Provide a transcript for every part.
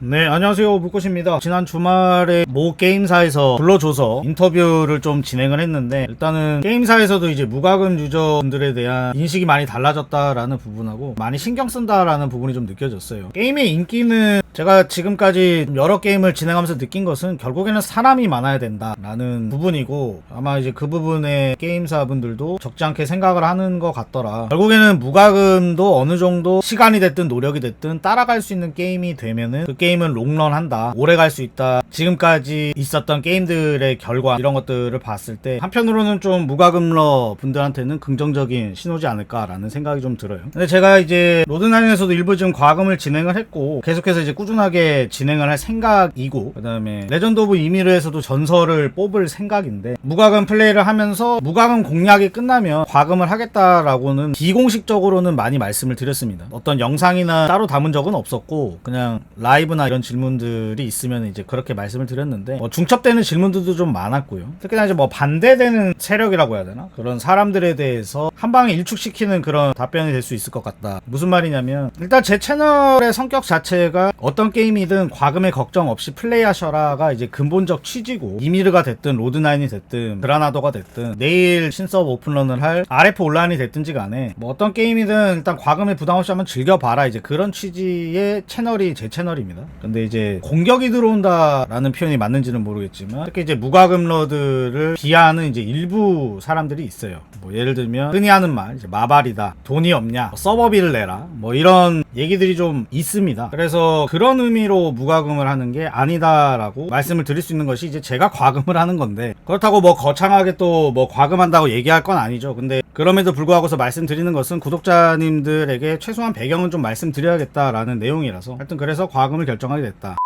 네, 안녕하세요. 북꽃입니다. 지난 주말에 모 게임사에서 불러줘서 인터뷰를 좀 진행을 했는데, 일단은 게임사에서도 이제 무과금 유저분들에 대한 인식이 많이 달라졌다라는 부분하고, 많이 신경 쓴다라는 부분이 좀 느껴졌어요. 게임의 인기는 제가 지금까지 여러 게임을 진행하면서 느낀 것은 결국에는 사람이 많아야 된다라는 부분이고, 아마 이제 그 부분에 게임사분들도 적지 않게 생각을 하는 것 같더라. 결국에는 무과금도 어느 정도 시간이 됐든 노력이 됐든 따라갈 수 있는 게임이 되면은 그 게임 은 롱런 한다. 오래 갈 수 있다. 지금까지 있었던 게임들의 결과 이런 것들을 봤을 때 한편으로는 좀 무과금러 분들한테는 긍정적인 신호지 않을까라는 생각이 좀 들어요. 근데 제가 이제 로드나인에서도 일부 지금 과금을 진행을 했고 계속해서 이제 꾸준하게 진행을 할 생각이고 그다음에 레전드 오브 이미르에서도 전설을 뽑을 생각인데 무과금 플레이를 하면서 무과금 공략이 끝나면 과금을 하겠다라고는 비공식적으로는 많이 말씀을 드렸습니다. 어떤 영상이나 따로 담은 적은 없었고 그냥 라이브 나 이런 질문들이 있으면 이제 그렇게 말씀을 드렸는데 뭐 중첩되는 질문들도 좀 많았고요. 특히나 이제 뭐 반대되는 세력이라고 해야 되나 그런 사람들에 대해서 한 방에 일축시키는 그런 답변이 될 수 있을 것 같다. 무슨 말이냐면 일단 제 채널의 성격 자체가 어떤 게임이든 과금에 걱정 없이 플레이하셔라가 이제 근본적 취지고 이미르가 됐든 로드나인이 됐든 그라나도가 됐든 내일 신서브 오픈런을 할 RF 온라인이 됐든지 간에 뭐 어떤 게임이든 일단 과금에 부담 없이 한번 즐겨봐라 이제 그런 취지의 채널이 제 채널입니다. 근데 이제 공격이 들어온다라는 표현이 맞는지는 모르겠지만 특히 이제 무과금러들을 비하하는 이제 일부 사람들이 있어요. 뭐 예를 들면 흔히 하는 말 이제 마발이다 돈이 없냐 뭐 서버비를 내라 뭐 이런 얘기들이 좀 있습니다. 그래서 그런 의미로 무과금을 하는 게 아니다라고 말씀을 드릴 수 있는 것이 이제 제가 과금을 하는 건데 그렇다고 뭐 거창하게 또 뭐 과금한다고 얘기할 건 아니죠. 근데 그럼에도 불구하고서 말씀드리는 것은 구독자님들에게 최소한 배경은 좀 말씀드려야겠다라는 내용이라서 하여튼 그래서 과금을 결 정하게 됐다.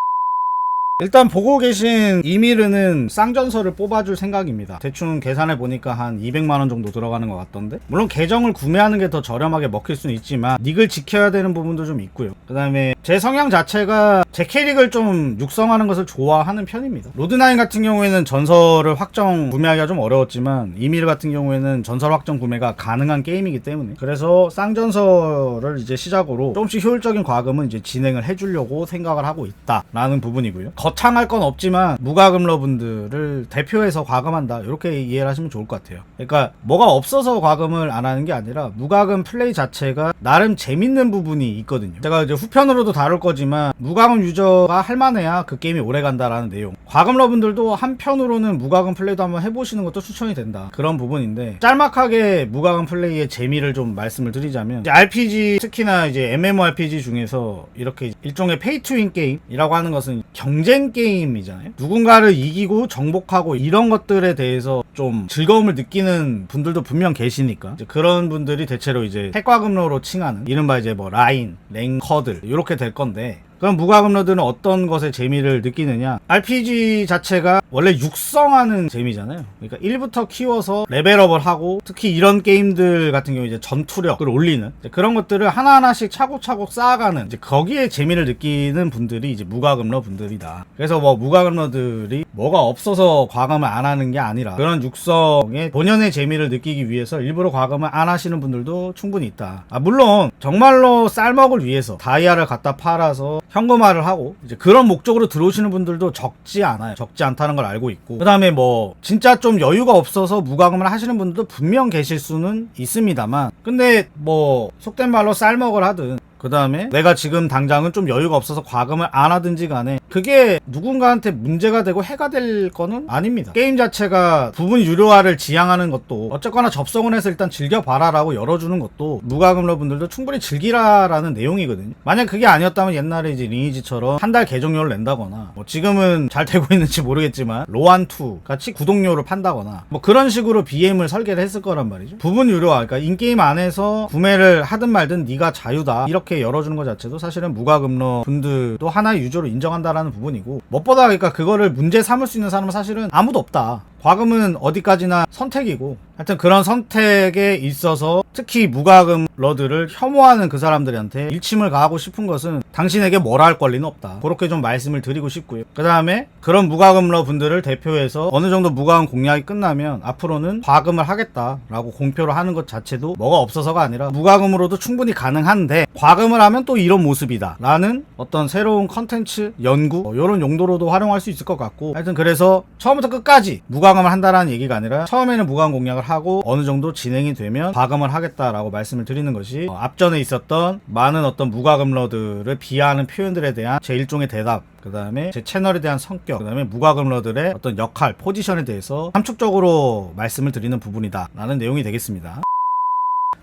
일단 보고 계신 이미르는 쌍전설을 뽑아줄 생각입니다. 대충 계산해 보니까 한 200만원 정도 들어가는 것 같던데. 물론 계정을 구매하는 게 더 저렴하게 먹힐 수는 있지만 닉을 지켜야 되는 부분도 좀 있고요. 그 다음에 제 성향 자체가 제 캐릭을 좀 육성하는 것을 좋아하는 편입니다. 로드나인 같은 경우에는 전설을 확정 구매하기가 좀 어려웠지만 이미르 같은 경우에는 전설 확정 구매가 가능한 게임이기 때문에 그래서 쌍전설을 이제 시작으로 조금씩 효율적인 과금은 이제 진행을 해주려고 생각을 하고 있다라는 부분이고요. 거창할 건 없지만 무과금러 분들을 대표해서 과금한다 이렇게 이해를 하시면 좋을 것 같아요. 그러니까 뭐가 없어서 과금을 안 하는 게 아니라 무과금 플레이 자체가 나름 재밌는 부분이 있거든요. 제가 이제 후편으로도 다룰 거지만 무과금 유저가 할만해야 그 게임이 오래 간다라는 내용. 과금러 분들도 한편으로는 무과금 플레이도 한번 해보시는 것도 추천이 된다. 그런 부분인데 짤막하게 무과금 플레이의 재미를 좀 말씀을 드리자면 RPG 특히나 이제 MMORPG 중에서 이렇게 일종의 페이투윈 게임이라고 하는 것은 경쟁 게임이잖아요. 누군가를 이기고 정복하고 이런 것들에 대해서 좀 즐거움을 느끼는 분들도 분명 계시니까 그런 분들이 대체로 이제 핵과금러로 칭하는 이른바 이제 뭐 라인, 랭커들 이렇게 될 건데 그럼 무과금러들은 어떤 것에 재미를 느끼느냐? RPG 자체가 원래 육성하는 재미잖아요. 그러니까 1부터 키워서 레벨업을 하고 특히 이런 게임들 같은 경우 이제 전투력을 올리는 그런 것들을 하나하나씩 차곡차곡 쌓아가는 이제 거기에 재미를 느끼는 분들이 이제 무과금러 분들이다. 그래서 뭐 무과금러들이 뭐가 없어서 과금을 안 하는 게 아니라 그런 육성의 본연의 재미를 느끼기 위해서 일부러 과금을 안 하시는 분들도 충분히 있다. 아, 물론 정말로 쌀먹을 위해서 다이아를 갖다 팔아서 현금화를 하고 이제 그런 목적으로 들어오시는 분들도 적지 않아요. 적지 않다는 걸 알고 있고 그 다음에 뭐 진짜 좀 여유가 없어서 무과금을 하시는 분들도 분명 계실 수는 있습니다만 근데 뭐 속된 말로 쌀먹을 하든 그 다음에 내가 지금 당장은 좀 여유가 없어서 과금을 안 하든지 간에 그게 누군가한테 문제가 되고 해가 될 거는 아닙니다. 게임 자체가 부분 유료화를 지향하는 것도 어쨌거나 접속을 해서 일단 즐겨봐라라고 열어주는 것도 무과금러 분들도 충분히 즐기라라는 내용이거든요. 만약 그게 아니었다면 옛날에 이제 리니지처럼 한 달 계정료를 낸다거나 뭐 지금은 잘 되고 있는지 모르겠지만 로안2 같이 구독료를 판다거나 뭐 그런 식으로 BM을 설계를 했을 거란 말이죠. 부분 유료화 그러니까 인게임 안에서 구매를 하든 말든 네가 자유다 이렇게 열어주는 것 자체도 사실은 무과금러 분들도 하나의 유저로 인정한다라는 부분이고 무엇보다 그러니까 그거를 문제 삼을 수 있는 사람은 사실은 아무도 없다. 과금은 어디까지나 선택이고 하여튼 그런 선택에 있어서 특히 무과금 러들을 혐오하는 그 사람들한테 일침을 가하고 싶은 것은 당신에게 뭐라 할 권리는 없다. 그렇게 좀 말씀을 드리고 싶고요. 그 다음에 그런 무과금 러 분들을 대표해서 어느 정도 무과금 공략이 끝나면 앞으로는 과금을 하겠다라고 공표를 하는 것 자체도 뭐가 없어서가 아니라 무과금으로도 충분히 가능한데 과금을 하면 또 이런 모습이다. 라는 어떤 새로운 컨텐츠, 연구, 이런 용도로도 활용할 수 있을 것 같고 하여튼 그래서 처음부터 끝까지 무과금 을 한다라는 얘기가 아니라 처음에는 무과금 공략을 하고 어느 정도 진행이 되면 과금을 하겠다라고 말씀을 드리는 것이 어, 앞전에 있었던 많은 어떤 무과금러들을 비하하는 표현들에 대한 제 일종의 대답 그 다음에 제 채널에 대한 성격, 그 다음에 무과금러들의 어떤 역할, 포지션에 대해서 함축적으로 말씀을 드리는 부분이다. 라는 내용이 되겠습니다.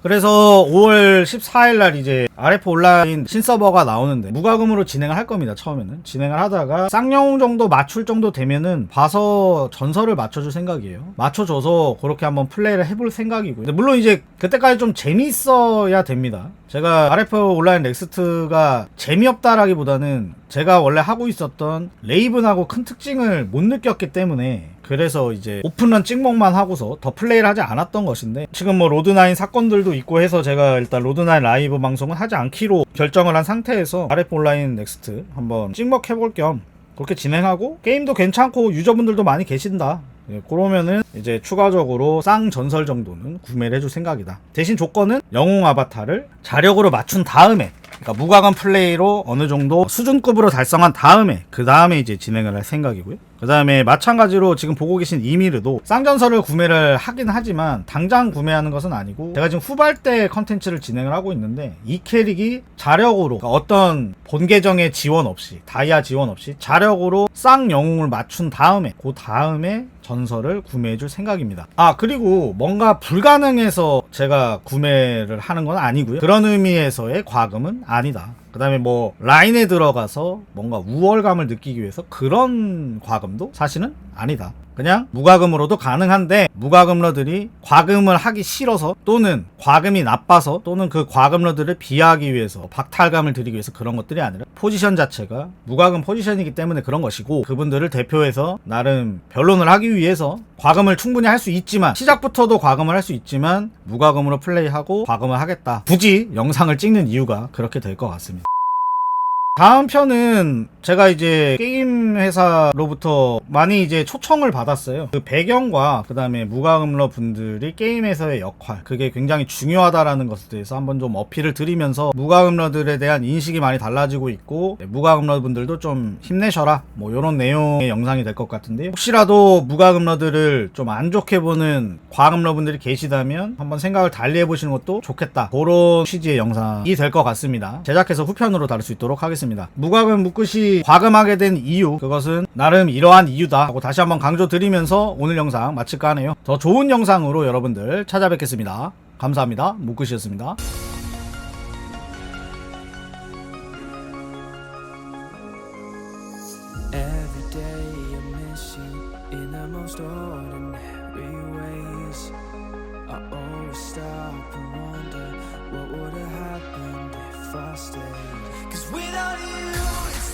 그래서 5월 14일 날 이제 RF 온라인 신서버가 나오는데 무과금으로 진행을 할 겁니다. 처음에는 진행을 하다가 쌍용 정도 맞출 정도 되면은 봐서 전설을 맞춰줄 생각이에요. 맞춰줘서 그렇게 한번 플레이를 해볼 생각이고요. 물론 이제 그때까지 좀 재미있어야 됩니다. 제가 RF 온라인 넥스트가 재미없다라기보다는 제가 원래 하고 있었던 레이븐하고 큰 특징을 못 느꼈기 때문에 그래서 이제 오픈런 찍먹만 하고서 더 플레이를 하지 않았던 것인데 지금 뭐 로드9 사건들도 있고 해서 제가 일단 로드9 라이브 방송은 하지 않기로 결정을 한 상태에서 RF 온라인 넥스트 한번 찍먹 해볼 겸 그렇게 진행하고 게임도 괜찮고 유저분들도 많이 계신다 예, 그러면은 이제 추가적으로 쌍 전설 정도는 구매를 해줄 생각이다. 대신 조건은 영웅 아바타를 자력으로 맞춘 다음에 그러니까 무과금 플레이로 어느 정도 수준급으로 달성한 다음에 그 다음에 이제 진행을 할 생각이고요. 그 다음에 마찬가지로 지금 보고 계신 이미르도 쌍전설을 구매를 하긴 하지만 당장 구매하는 것은 아니고 제가 지금 후발대 컨텐츠를 진행을 하고 있는데 이 캐릭이 자력으로 그러니까 어떤 본 계정의 지원 없이 다이아 지원 없이 자력으로 쌍 영웅을 맞춘 다음에 그 다음에 전설을 구매해 줄 생각입니다. 아, 그리고 뭔가 불가능해서 제가 구매를 하는 건 아니고요. 그런 의미에서의 과금은 아니다. 그 다음에 뭐 라인에 들어가서 뭔가 우월감을 느끼기 위해서 그런 과금도 사실은 아니다. 그냥 무과금으로도 가능한데 무과금러들이 과금을 하기 싫어서 또는 과금이 나빠서 또는 그 과금러들을 비하하기 위해서 박탈감을 드리기 위해서 그런 것들이 아니라 포지션 자체가 무과금 포지션이기 때문에 그런 것이고 그분들을 대표해서 나름 변론을 하기 위해서 과금을 충분히 할 수 있지만 시작부터도 과금을 할 수 있지만 무과금으로 플레이하고 과금을 하겠다. 굳이 영상을 찍는 이유가 그렇게 될 것 같습니다. 다음 편은 제가 이제 게임 회사로부터 많이 이제 초청을 받았어요. 그 배경과 그 다음에 무과금러 분들이 게임에서의 역할 그게 굉장히 중요하다라는 것에 대해서 한번 좀 어필을 드리면서 무과금러들에 대한 인식이 많이 달라지고 있고 네, 무과금러 분들도 좀 힘내셔라 뭐 이런 내용의 영상이 될 것 같은데요. 혹시라도 무과금러들을 좀 안 좋게 보는 과금러 분들이 계시다면 한번 생각을 달리 해보시는 것도 좋겠다. 그런 취지의 영상이 될 것 같습니다. 제작해서 후편으로 다룰 수 있도록 하겠습니다. 무과금 묵 과금하게 된 이유 그것은 나름 이러한 이유다 하고 다시 한번 강조 드리면서 오늘 영상 마칠까 하네요. 더 좋은 영상으로 여러분들 찾아뵙겠습니다. 감사합니다. you,